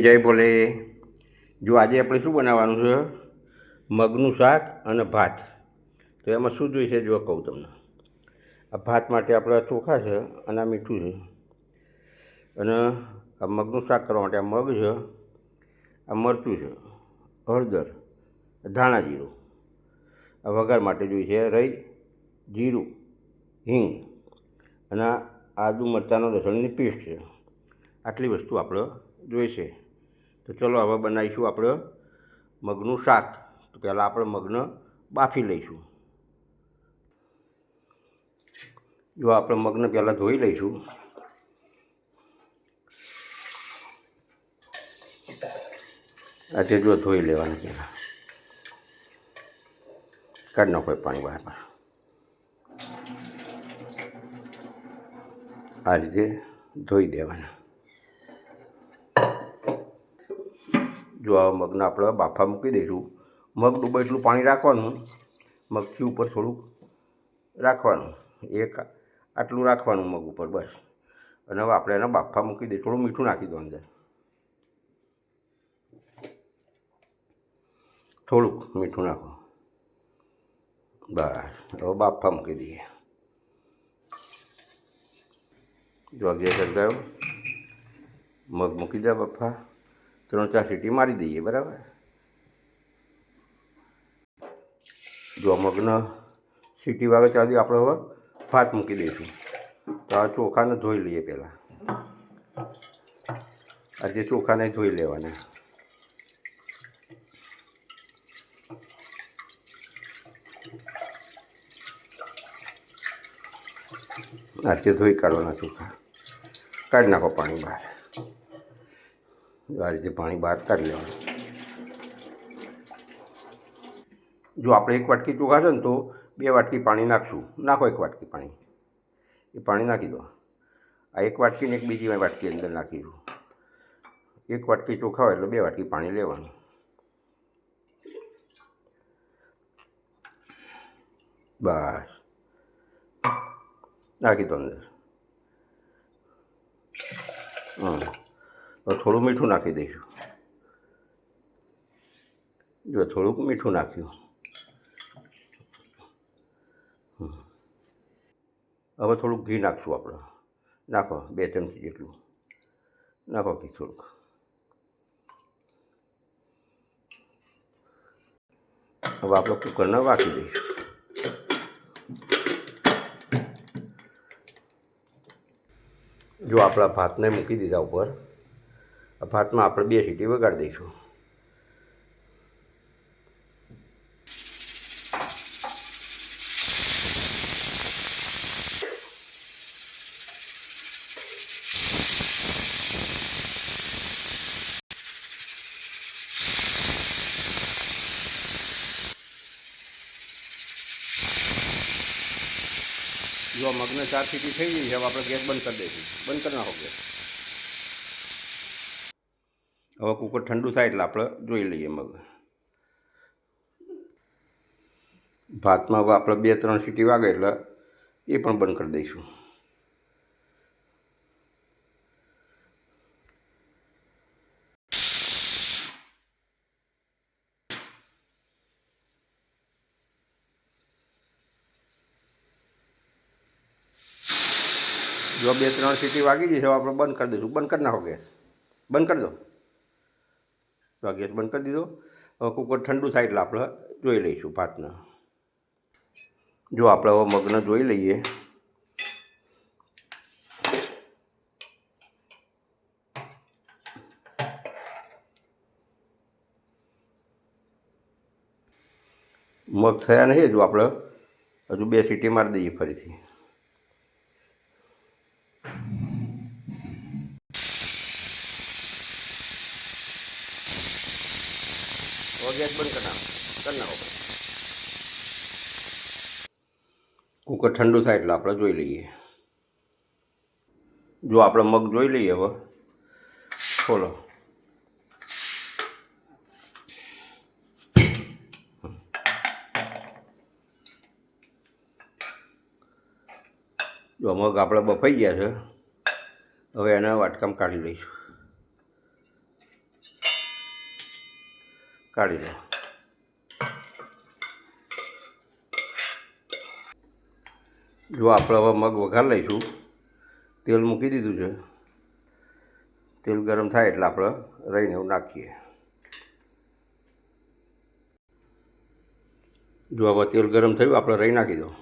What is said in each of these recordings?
જય બોલે જો આજે આપણે શું બનાવવાનું છે? મગનું શાક અને ભાત. તો એમાં શું જોઈશે જો કહું તમને. આ ભાત માટે આપણે ચોખા છે અને આ મીઠું છે. અને આ મગનું શાક કરવા માટે આ મગ છે, આ મરચું છે, હળદર, ધાણા જીરું. આ વઘાર માટે જોઈશે રઈ, જીરું, હિંગ અને આદુ મરચાંનો લસણની પેસ્ટ છે. આટલી વસ્તુ આપણે જોઈશે. તો ચલો હવે બનાવીશું આપણે મગનું શાક. તો પહેલાં આપણે મગને બાફી લઈશું. જો આપણે મગને પહેલાં ધોઈ લઈશું. આજે જો ધોઈ લેવાનું પહેલાં. કાઢ નાખો પાણી બહાર. આ રીતે ધોઈ દેવાના. જો આ મગને આપણે બાફા મૂકી દઈશું મગ ડૂબે એટલું પાણી રાખવાનું. મગથી ઉપર થોડુંક રાખવાનું. એક આટલું રાખવાનું મગ ઉપર બસ. અને હવે આપણે એને બાફા મૂકી દઈએ. થોડું મીઠું નાખી દો અંદર. થોડુંક મીઠું નાખો. બસ. હવે બાફા મૂકી દઈએ. જો અગિયાર સળગાયો મગ મૂકી દે બફા. ત્રણ ચાર સીટી મારી દઈએ, બરાબર? જો મગ્ન સીટી વાગે ચાલી આપણે હવે ભાત મૂકી દઈશું. તો આ ચોખાને ધોઈ લઈએ પહેલાં. આજે ચોખાને ધોઈ લેવાના. આજે ધોઈ કાઢવાના ચોખા. કાઢી નાખો પાણી બહાર. આ રીતે પાણી બહાર કાઢી લેવાનું. જો આપણે એક વાટકી ચોખાશે ને તો બે વાટકી પાણી નાખશું. નાખો એક વાટકી પાણી. એ પાણી નાખી દો. આ એક વાટકીને એક બીજી વાટકી અંદર નાખીશું એક વાટકી ચોખા હોય એટલે બે વાટકી પાણી લેવાનું. બસ. નાખી દો અંદર. હં હવે થોડું મીઠું નાખી દઈશું. જો થોડુંક મીઠું નાખ્યું. હવે થોડુંક ઘી નાખશું આપણે. નાખો, બે ચમચી જેટલું. નાખો ઘી થોડુંક. હવે આપણે કુકરને વાકી દઈશું. જો આપણા ભાતને મૂકી દીધા ઉપર. આ ભાતમાં આપણે બે સીટી વગાડી દઈશું. જો મગને ચાર સીટી થઈ ગઈ છે, હવે આપણે ગેસ બંધ કરી દઈશું. બંધ કરી નાખો ગેસ. હવે કુકર ઠંડુ થાય એટલે આપણે જોઈ લઈએ મગ. ભાતમાં હવે આપણે બે, ત્રણ સીટી વાગે એટલે એ પણ બંધ કરી દઈશું. જો બે, ત્રણ સીટી વાગી જશે આપણે બંધ કરી દઈશું. બંધ કરી નાખો ગેસ. બંધ કરી દો. તો ગેસ બંધ કરી દીધો. હવે કુકર ઠંડુ થાય એટલે આપણે જોઈ લઈશું ભાતને. જો આપણે હવે મગને જોઈ લઈએ. મગ થયા નહીં હજુ આપણે, હજુ બે સીટી મારી દઈએ ફરીથી. હવે ગેસ બંધ કરી નાખો. કરી નાખો. કુકર ઠંડુ થાય એટલે આપણે જોઈ લઈએ. જો આપણે મગ જોઈ લઈએ હવે. ખોલો. જો મગ આપણે બફાઈ ગયા છે, હવે એને વાટકામ કાઢી લઈશું. કાઢી લો. જો આપણે હવે મગ વઘાર લઈશું. તેલ મૂકી દીધું છે. તેલ ગરમ થાય એટલે આપણે રહીને એવું નાખીએ. જો હવે તેલ ગરમ થયું, આપણે રહી નાખી દો.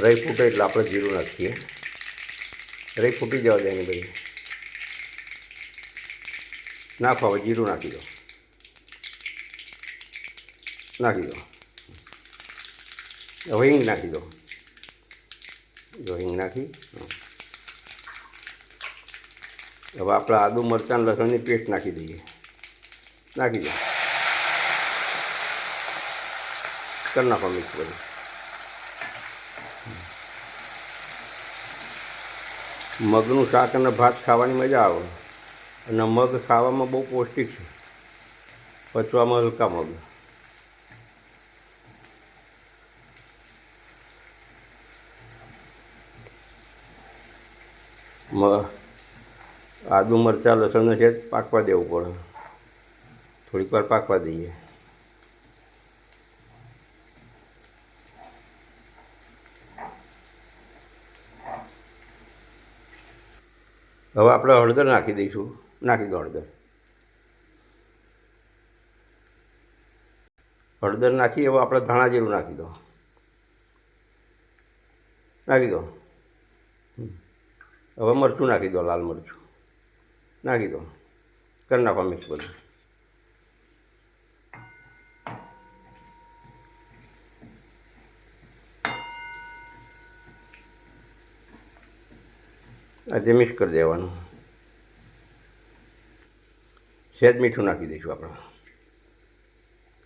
રહી ફૂટે એટલે આપણે જીરું નાખીએ. રહી ફૂટી જવા દે એની બધી. નાખો હવે, જીરું નાખી દો. નાખી દો. હવે હિંગ નાખી દો. જો હિંગ નાખી. હવે આપણે આદુ, મરચાં, લસણની પેસ્ટ નાખી દઈએ. નાખી દો. કરી નાખો મિક્સ બધું. મગનું શાક અને ભાત ખાવાની મજા આવે. અને મગ ખાવામાં બહુ પૌષ્ટિક છે. પચવામાં હલકા મગ. આદુ મરચાં, લસણને છે પાકવા દેવું પડે. થોડીક વાર પાકવા દઈએ. હવે આપણે હળદર નાખી દઈશું. નાખી દો હળદર. હળદર નાખી, હવે આપણે ધાણા જીરું નાખી દો. નાખી દો. હવે મરચું નાખી દો, લાલ મરચું. નાખી દો. કરી નાખો મિક્સ બધું. આજે મિક્સ કરી દેવાનું. સહેજ મીઠું નાખી દઈશું આપણે.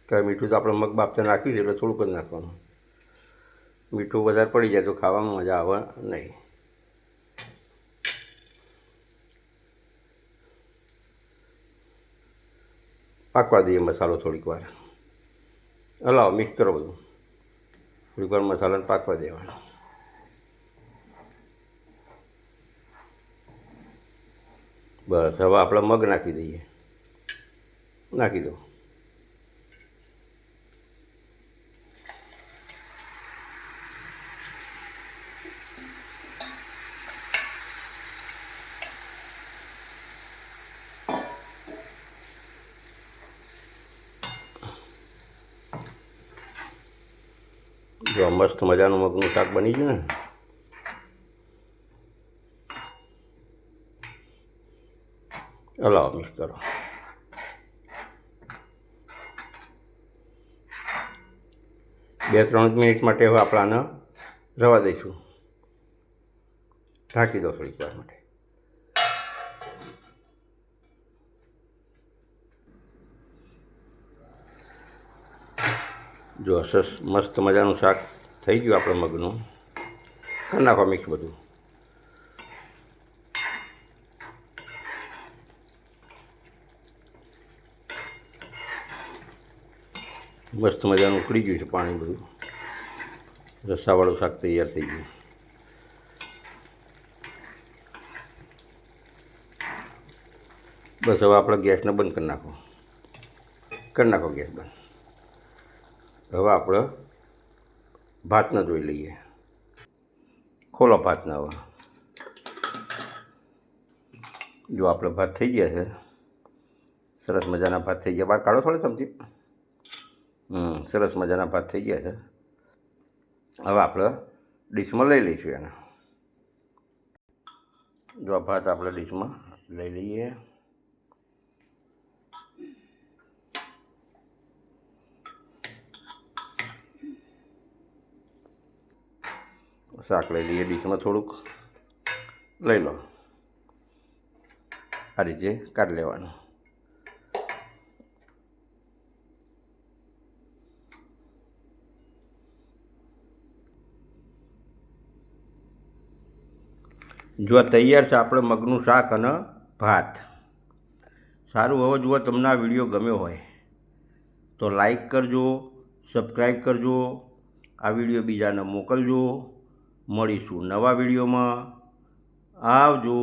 કારણ મીઠું તો આપણે મગ બાપતા નાખ્યું છે એટલે થોડુંક જ નાખવાનું. મીઠું વધારે પડી જાય તો ખાવામાં મજા આવે નહીં. પાકવા દઈએ મસાલો થોડીક વાર. હલાવો, મિક્સ કરો બધું. થોડીક વાર મસાલાને પાકવા દેવાનો. બસ, હવે આપણે મગ નાખી દઈએ. નાખી દો. જો મસ્ત મજાનું મગનું શાક બની ગયું ને. હલાવો મિક્સ કરો બે ત્રણ મિનિટ માટે હવે આપણાને રવા દઈશું ઢાંકી દો થોડીક વાર માટે. જો સરસ મસ્ત મજાનું શાક થઈ ગયું આપણે મગનું કરી નાખો મિક્સ બધું મસ્ત મજાનું ઉકળી ગયું છે પાણી બધું. રસાવાળું શાક તૈયાર થઈ ગયું. બસ હવે આપણે ગેસને બંધ કરી નાખો. કરી નાખો ગેસ બંધ. હવે આપણે ભાતને જોઈ લઈએ. ખોલો ભાતને હવે. જો આપણે ભાત થઈ ગયા છે. સરસ મજાના ભાત થઈ ગયા. બહાર કાઢો થોડે હમ સરસ મજાના ભાત થઈ ગયા છે. હવે આપણે ડીશમાં લઈ લઈશું એને. જો આ ભાત આપણે ડીશમાં લઈ લઈએ. શાક લઈ લઈએ ડીશમાં થોડુંક. લઈ લો. આ રીતે કાઢી લેવાનું. જો તૈયાર છે આપણે મગનું શાક અને ભાત. સારું, હવે જુઓ તમને આ વીડિયો ગમ્યો હોય તો લાઈક કરજો, સબસ્ક્રાઈબ કરજો, આ વીડિયો બીજાને મોકલજો. મળીશું નવા વિડીયોમાં. આવજો.